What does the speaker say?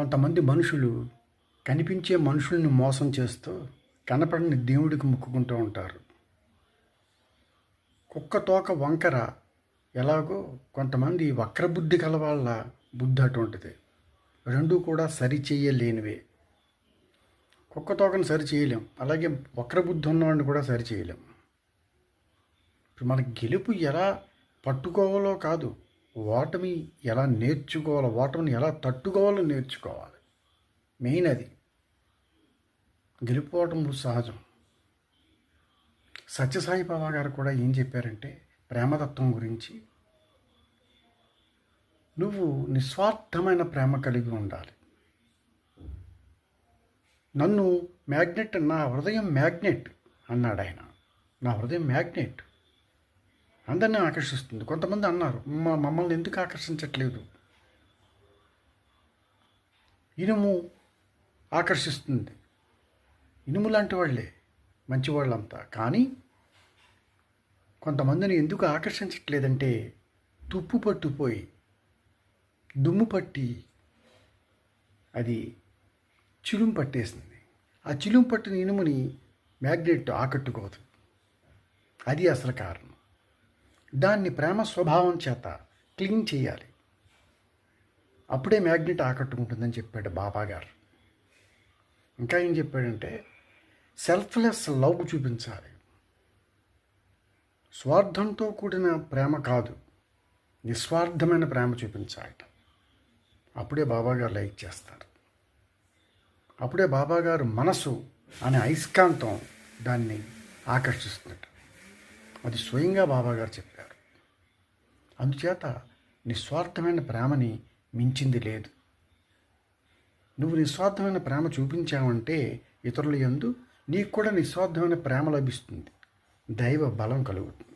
కొంతమంది మనుషులు కనిపించే మనుషుల్ని మోసం చేస్తూ కనపడని దేవుడికి మొక్కుకుంటూ ఉంటారు. కుక్క తోక వంకర ఎలాగో కొంతమంది వక్రబుద్ధి కల వాళ్ళ బుద్ధి అటువంటిది. రెండు కూడా సరిచేయలేనివే. కుక్క తోకను సరి చేయలేం అలాగే వక్రబుద్ధి ఉన్నవాడిని కూడా సరి చేయలేం ఇప్పుడు మన గెలుపు ఎలా పట్టుకోవాలో కాదు. ఓటమి ఎలా నేర్చుకోవాలో ఓటమిని ఎలా తట్టుకోవాలో నేర్చుకోవాలి. మెయిన్ అది. గెలుపోవటం సహజం. సత్యసాయి బాబా గారు కూడా ఏం చెప్పారంటే ప్రేమతత్వం గురించి నువ్వు నిస్వార్థమైన ప్రేమ కలిగి ఉండాలి. నన్ను మ్యాగ్నెట్ నా హృదయం మ్యాగ్నెట్ అన్నాడు ఆయన నా హృదయం మ్యాగ్నెట్. అందరినీ ఆకర్షిస్తుంది. కొంతమంది అన్నారు "మా మమ్మల్ని ఎందుకు ఆకర్షించట్లేదు? ఇనుము ఆకర్షిస్తుంది. ఇనుము లాంటి వాళ్ళే మంచివాళ్ళంతా కానీ కొంతమందిని ఎందుకు ఆకర్షించట్లేదంటే తుప్పు పట్టుపోయి దుమ్ము పట్టి అది చిలుం పట్టేసింది. ఆ చిలుం పట్టిన ఇనుముని మ్యాగ్నెట్ ఆకట్టుకోదు. అది అసలు కారణం. దాన్ని ప్రేమ స్వభావం చేత క్లీన్ చేయాలి. అప్పుడే మ్యాగ్నెట్ ఆకట్టుకుంటుందని చెప్పాడు బాబా గారు. ఇంకా ఏం చెప్పాడంటే సెల్ఫ్లెస్ లవ్ చూపించాలి. స్వార్థంతో కూడిన ప్రేమ కాదు నిస్వార్థమైన ప్రేమ చూపించాలి అప్పుడే బాబాగారు లైక్ చేస్తారు. అప్పుడే బాబాగారు మనసు అనే అయస్కాంతం దాన్ని ఆకర్షిస్తున్నట్టు అది స్వయంగా బాబాగారు చెప్పారు. అందుచేత నిస్వార్థమైన ప్రేమని మించింది లేదు. నువ్వు నిస్వార్థమైన ప్రేమ చూపించావంటే ఇతరుల యందు నీకు కూడా నిస్వార్థమైన ప్రేమ లభిస్తుంది. దైవ బలం కలుగుతుంది.